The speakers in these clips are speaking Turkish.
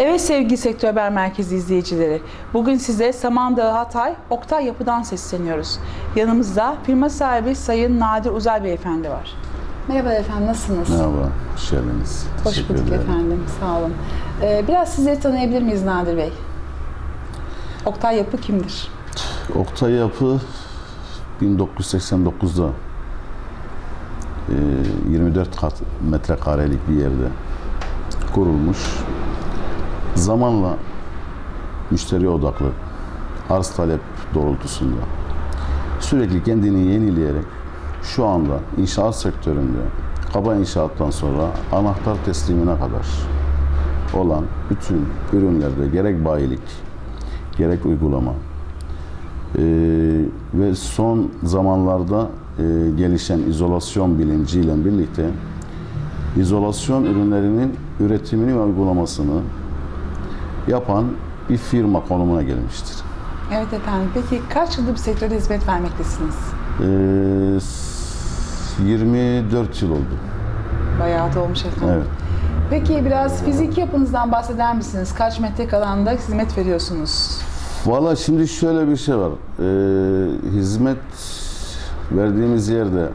Evet sevgili Sektör Haber Merkezi izleyicileri. Bugün size Samandağ Hatay Oktay Yapı'dan sesleniyoruz. Yanımızda firma sahibi Sayın Nadir Uzay Beyefendi var. Merhaba efendim nasılsınız? Merhaba, hoş geldiniz. Hoş Teşekkür bulduk ederim. efendim. Sağ olun. Ee, biraz sizleri tanıyabilir miyiz Nadir Bey? Oktay Yapı kimdir? Oktay Yapı 1989'da e, 24 kat metrekarelik bir yerde kurulmuş. Zamanla müşteri odaklı, arz talep doğrultusunda sürekli kendini yenileyerek şu anda inşaat sektöründe kaba inşaattan sonra anahtar teslimine kadar olan bütün ürünlerde gerek bayilik, gerek uygulama, ee, ve son zamanlarda e, gelişen izolasyon bilinciyle birlikte izolasyon ürünlerinin üretimini ve uygulamasını yapan bir firma konumuna gelmiştir. Evet efendim. Peki kaç yıldır bu sektörde hizmet vermektesiniz? Ee, s- 24 yıl oldu. Bayağı da olmuş efendim. Evet. Peki biraz fiziki yapınızdan bahseder misiniz? Kaç metrekare alanda hizmet veriyorsunuz? Valla şimdi şöyle bir şey var. Ee, hizmet verdiğimiz yerde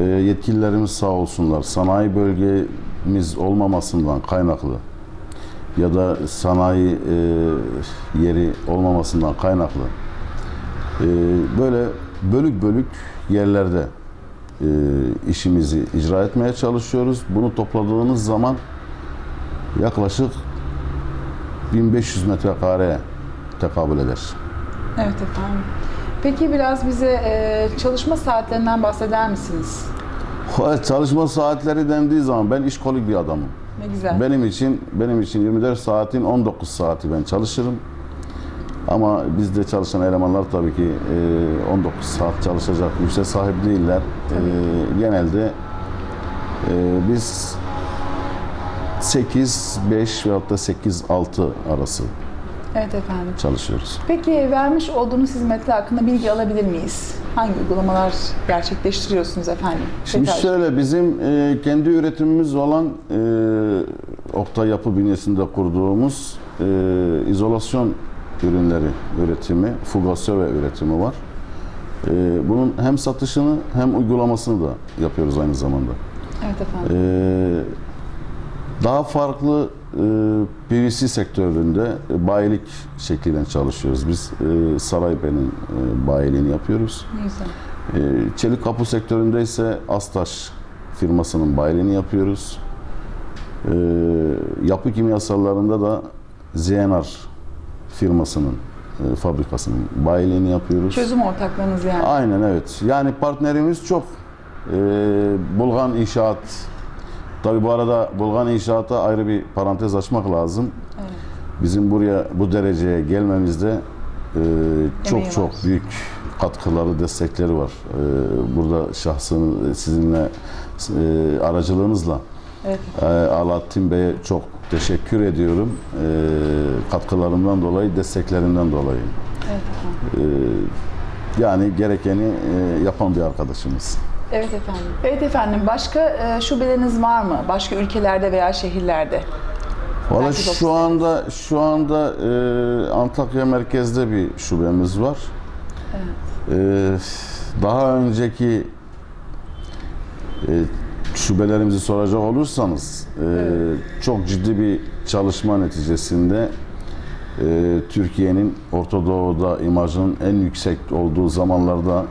e, yetkililerimiz sağ olsunlar. Sanayi bölgemiz olmamasından kaynaklı ya da sanayi e, yeri olmamasından kaynaklı e, böyle bölük bölük yerlerde e, işimizi icra etmeye çalışıyoruz. Bunu topladığınız zaman yaklaşık 1500 metrekare tekabül eder. Evet efendim. Peki biraz bize e, çalışma saatlerinden bahseder misiniz? Çalışma saatleri dendiği zaman ben işkolik bir adamım. Ne güzel. Benim için benim için 24 saatin 19 saati ben çalışırım. Ama bizde çalışan elemanlar tabii ki e, 19 saat çalışacak güçe sahip değiller. E, genelde e, biz 8 5 veyahut da 8 6 arası Evet efendim. çalışıyoruz. Peki vermiş olduğunuz hizmetler hakkında bilgi alabilir miyiz? Hangi uygulamalar gerçekleştiriyorsunuz efendim? Şimdi Detaylı. şöyle bizim e, kendi üretimimiz olan e, Oktay Yapı bünyesinde kurduğumuz e, izolasyon ürünleri üretimi, fugasyon ve üretimi var. E, bunun hem satışını hem uygulamasını da yapıyoruz aynı zamanda. Evet efendim. E, daha farklı PVC sektöründe e, bayilik şekliyle çalışıyoruz. Biz e, Saraybe'nin e, bayiliğini yapıyoruz. Güzel. Ee, Çelik kapı sektöründe ise Astaş firmasının bayiliğini yapıyoruz. Ee, Yapı kimyasallarında da ZNR firmasının fabrikasının bayiliğini yapıyoruz. Çözüm ortaklarınız yani. Aynen evet. Yani partnerimiz çok. Ee, Bulgan İnşaat. Tabi bu arada Bulgan İnşaat'a ayrı bir parantez açmak lazım. Evet. Bizim buraya bu dereceye gelmemizde e, çok Emeği çok var. büyük katkıları, destekleri var. E, burada şahsın sizinle e, aracılığınızla Evet. e, Alaaddin Bey'e çok teşekkür ediyorum. E, katkılarından dolayı, desteklerinden dolayı. Evet. E, yani gerekeni e, yapan bir arkadaşımız. Evet efendim. Evet efendim. Başka e, şubeleriniz var mı? Başka ülkelerde veya şehirlerde? Valla Belki şu dokuz. anda şu anda e, Antakya merkezde bir şubemiz var. E, daha önceki e, şubelerimizi soracak olursanız e, çok ciddi bir çalışma neticesinde e, Türkiye'nin Orta Doğu'da imajının en yüksek olduğu zamanlarda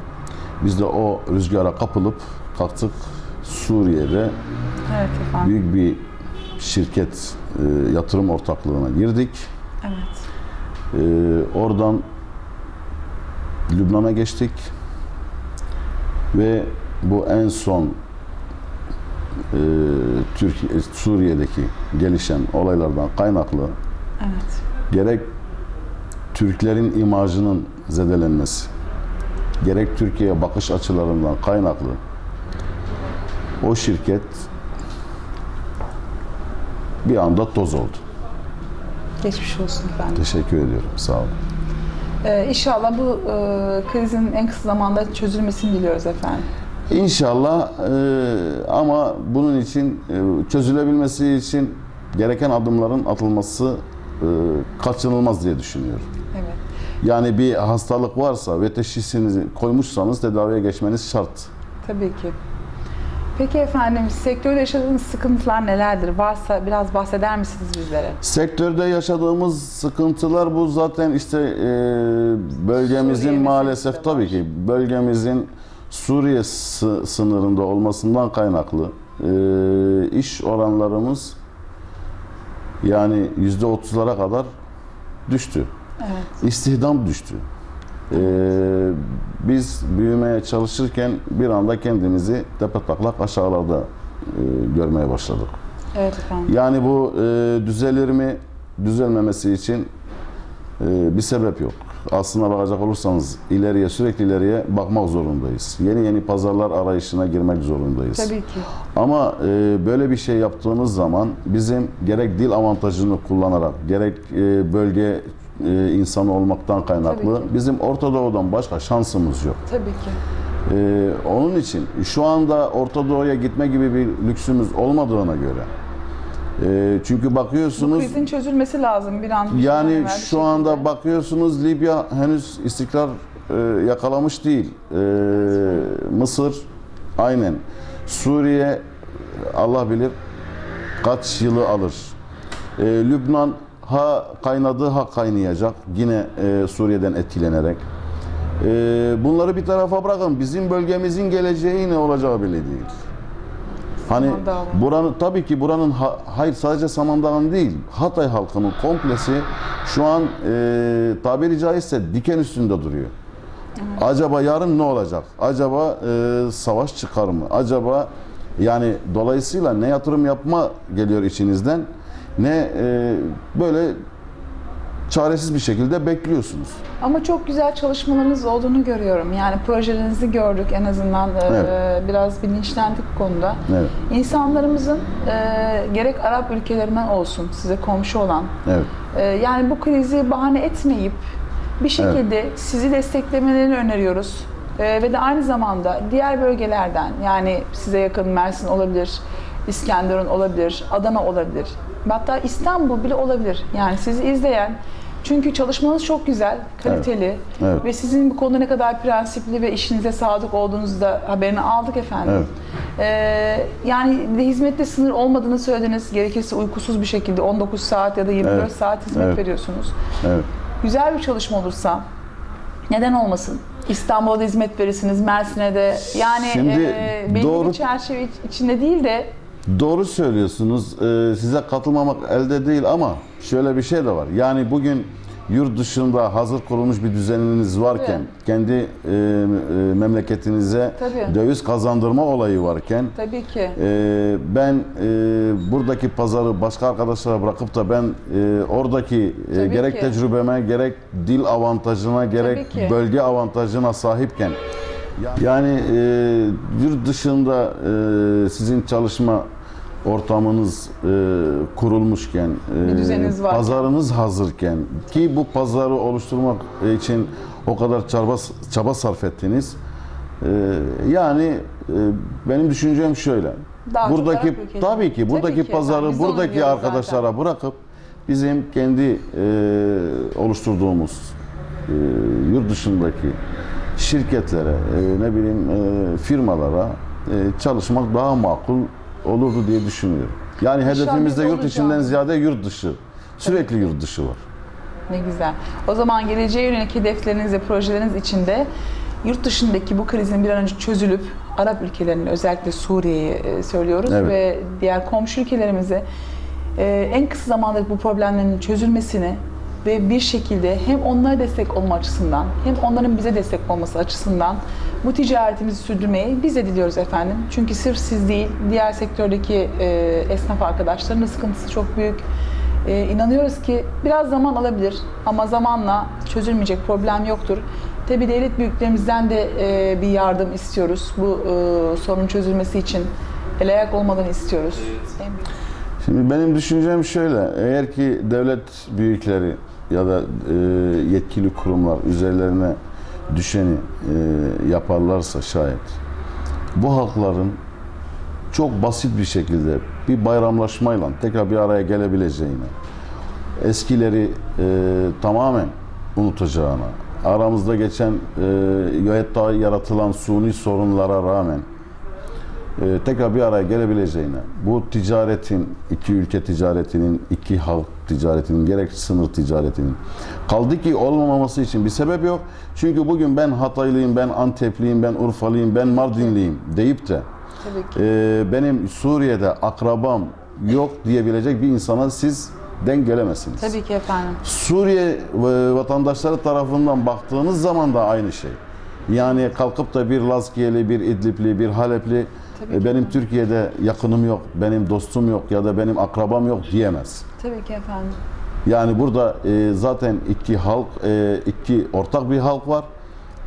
biz de o rüzgara kapılıp kalktık Suriye'de Evet efendim. büyük bir şirket e, yatırım ortaklığına girdik. Evet. E, oradan Lübnan'a geçtik ve bu en son e, Türkiye Suriye'deki gelişen olaylardan kaynaklı Evet. gerek Türklerin imajının zedelenmesi, gerek Türkiye'ye bakış açılarından kaynaklı o şirket bir anda toz oldu. Geçmiş olsun efendim. Teşekkür ediyorum. Sağ olun. Ee, inşallah bu e, krizin en kısa zamanda çözülmesini diliyoruz efendim. İnşallah e, ama bunun için e, çözülebilmesi için gereken adımların atılması e, kaçınılmaz diye düşünüyorum. Evet. Yani bir hastalık varsa ve teşhisini koymuşsanız tedaviye geçmeniz şart. Tabii ki. Peki efendim sektörde yaşadığınız sıkıntılar nelerdir? Varsa biraz bahseder misiniz bizlere? Sektörde yaşadığımız sıkıntılar bu zaten işte e, bölgemizin Suriye maalesef tabii ki bölgemizin Suriye sı- sınırında olmasından kaynaklı e, iş oranlarımız yani yüzde otuzlara kadar düştü. Evet. İstihdam düştü. E, biz büyümeye çalışırken bir anda kendimizi tepetaklak aşağılarda e, görmeye başladık. Evet efendim. Yani bu e, düzelir mi? Düzelmemesi için e, bir sebep yok. Aslına bakacak olursanız ileriye sürekli ileriye bakmak zorundayız. Yeni yeni pazarlar arayışına girmek zorundayız. Tabii ki. Ama e, böyle bir şey yaptığımız zaman bizim gerek dil avantajını kullanarak gerek e, bölge e, insanı olmaktan kaynaklı bizim Orta Doğu'dan başka şansımız yok. Tabii ki. Ee, onun için şu anda Orta Doğu'ya gitme gibi bir lüksümüz olmadığına göre e, çünkü Bu bakıyorsunuz krizin çözülmesi lazım bir an. yani şu şekilde. anda bakıyorsunuz Libya henüz istikrar e, yakalamış değil. E, Mısır aynen. Suriye Allah bilir kaç yılı alır. E, Lübnan ha kaynadı ha kaynayacak yine e, Suriye'den etkilenerek. E, bunları bir tarafa bırakın. Bizim bölgemizin geleceği ne olacağı belli değil. Hani buranın tabii ki buranın ha- hayır sadece Samandağ'ın değil Hatay halkının komplesi şu an e, tabiri caizse diken üstünde duruyor. Acaba yarın ne olacak? Acaba e, savaş çıkar mı? Acaba yani dolayısıyla ne yatırım yapma geliyor içinizden ne e, böyle çaresiz bir şekilde bekliyorsunuz. Ama çok güzel çalışmalarınız olduğunu görüyorum. Yani projelerinizi gördük en azından e, Evet. biraz bilinçlendik bu konuda. Evet. İnsanlarımızın e, gerek Arap ülkelerinden olsun size komşu olan Evet. e, yani bu krizi bahane etmeyip bir şekilde sizi desteklemelerini öneriyoruz. E, ve de aynı zamanda diğer bölgelerden yani size yakın Mersin olabilir, İskenderun olabilir, Adana olabilir. Hatta İstanbul bile olabilir. Yani sizi izleyen çünkü çalışmanız çok güzel, kaliteli Evet. ve sizin bu konuda ne kadar prensipli ve işinize sadık olduğunuzu da haberini aldık efendim. Evet. Ee, yani de hizmette sınır olmadığını söylediniz. Gerekirse uykusuz bir şekilde 19 saat ya da 24 Evet. saat hizmet Evet. veriyorsunuz. Evet. Güzel bir çalışma olursa neden olmasın? İstanbul'da da hizmet verirsiniz, Mersin'e de. Yani Şimdi e, belli doğru- bir çerçeve içinde değil de Doğru söylüyorsunuz. Ee, size katılmamak elde değil ama şöyle bir şey de var. Yani bugün yurt dışında hazır kurulmuş bir düzeniniz varken, Evet. kendi e, e, memleketinize Tabii. döviz kazandırma olayı varken, tabii ki e, ben e, buradaki pazarı başka arkadaşlara bırakıp da ben e, oradaki e, Tabii gerek ki. tecrübeme, gerek dil avantajına, gerek ki. bölge avantajına sahipken yani e, yurt dışında e, sizin çalışma ortamınız e, kurulmuşken, e, pazarınız hazırken ki bu pazarı oluşturmak için o kadar çaba, çaba sarf ettiniz. E, yani e, benim düşüncem şöyle. Daha buradaki tabii ki buradaki Tabii ki pazarı onu buradaki arkadaşlara bırakıp bizim kendi e, oluşturduğumuz e, yurt dışındaki şirketlere, e, ne bileyim e, firmalara e, çalışmak daha makul olurdu diye düşünüyorum. Yani İnşallah hedefimizde yurt içinden ziyade yurt dışı. Sürekli yurt dışı var. Ne güzel. O zaman geleceğe yönelik hedefleriniz ve projeleriniz içinde yurt dışındaki bu krizin bir an önce çözülüp Arap ülkelerinin özellikle Suriye'yi söylüyoruz Evet. ve diğer komşu ülkelerimize e, en kısa zamanda bu problemlerin çözülmesini ve bir şekilde hem onlara destek olma açısından hem onların bize destek olması açısından bu ticaretimizi sürdürmeyi biz de diliyoruz efendim. Çünkü sırf siz değil, diğer sektördeki e, esnaf arkadaşların da sıkıntısı çok büyük. Ee, inanıyoruz ki biraz zaman alabilir ama zamanla çözülmeyecek problem yoktur. Tabii devlet büyüklerimizden de e, bir yardım istiyoruz bu e, sorunun çözülmesi için. El ayak olmadan istiyoruz. Büyük- Şimdi benim düşüncem şöyle. Eğer ki devlet büyükleri ya da e, yetkili kurumlar üzerlerine düşeni e, yaparlarsa şayet bu halkların çok basit bir şekilde bir bayramlaşmayla tekrar bir araya gelebileceğine, eskileri e, tamamen unutacağına, aramızda geçen e, yaratılan suni sorunlara rağmen e, tekrar bir araya gelebileceğine, bu ticaretin, iki ülke ticaretinin, iki halk ticaretinin, gerek sınır ticaretinin kaldı ki olmaması için bir sebep yok. Çünkü bugün ben Hataylıyım, ben Antepliyim, ben Urfalıyım, ben Mardinliyim deyip de e, benim Suriye'de akrabam yok diyebilecek bir insana siz denk gelemezsiniz. Tabii ki efendim. Suriye e, vatandaşları tarafından baktığınız zaman da aynı şey. Yani kalkıp da bir Lazkiyeli, bir İdlibli, bir Halepli Tabii e, ki. benim Türkiye'de yakınım yok, benim dostum yok ya da benim akrabam yok diyemez. Tabii ki efendim. Yani burada e, zaten iki halk, e, iki ortak bir halk var.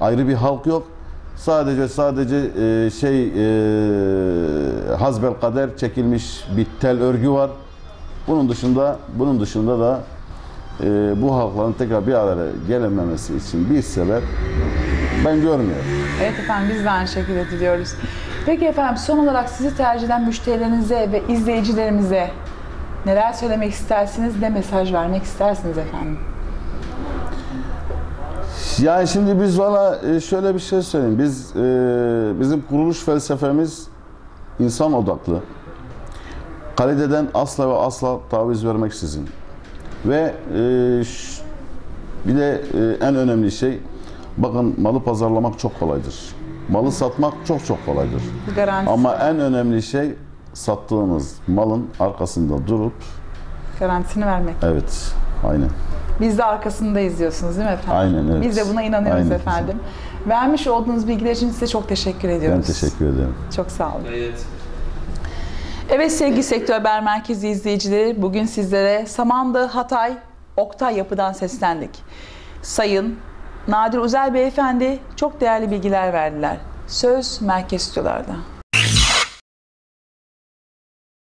Ayrı bir halk yok. Sadece sadece e, şey e, hazbel kader çekilmiş bir tel örgü var. Bunun dışında bunun dışında da e, bu halkların tekrar bir araya gelememesi için bir sebep ben görmüyorum. Evet efendim biz de aynı şekilde diliyoruz. Peki efendim son olarak sizi tercih eden müşterilerinize ve izleyicilerimize neler söylemek istersiniz, ne mesaj vermek istersiniz efendim? Yani şimdi biz valla e, şöyle bir şey söyleyeyim. Biz e, bizim kuruluş felsefemiz insan odaklı. Kaliteden asla ve asla taviz vermeksizin. Ve e, bir de en önemli şey bakın malı pazarlamak çok kolaydır. Malı satmak çok çok kolaydır. Garantisi, Ama en önemli şey sattığınız malın arkasında durup garantisini vermek. evet aynen. Biz de arkasındayız diyorsunuz değil mi efendim? Aynen, evet. Biz de buna inanıyoruz Aynen. efendim. Vermiş olduğunuz bilgiler için size çok teşekkür ediyoruz. Ben teşekkür ederim. Çok sağ olun. Evet. Evet sevgili Sektör Haber Merkezi izleyicileri bugün sizlere Samandağ, Hatay, Oktay Yapı'dan seslendik. Sayın Nadir Uzel Beyefendi çok değerli bilgiler verdiler. Söz Merkez Stüdyolar'da.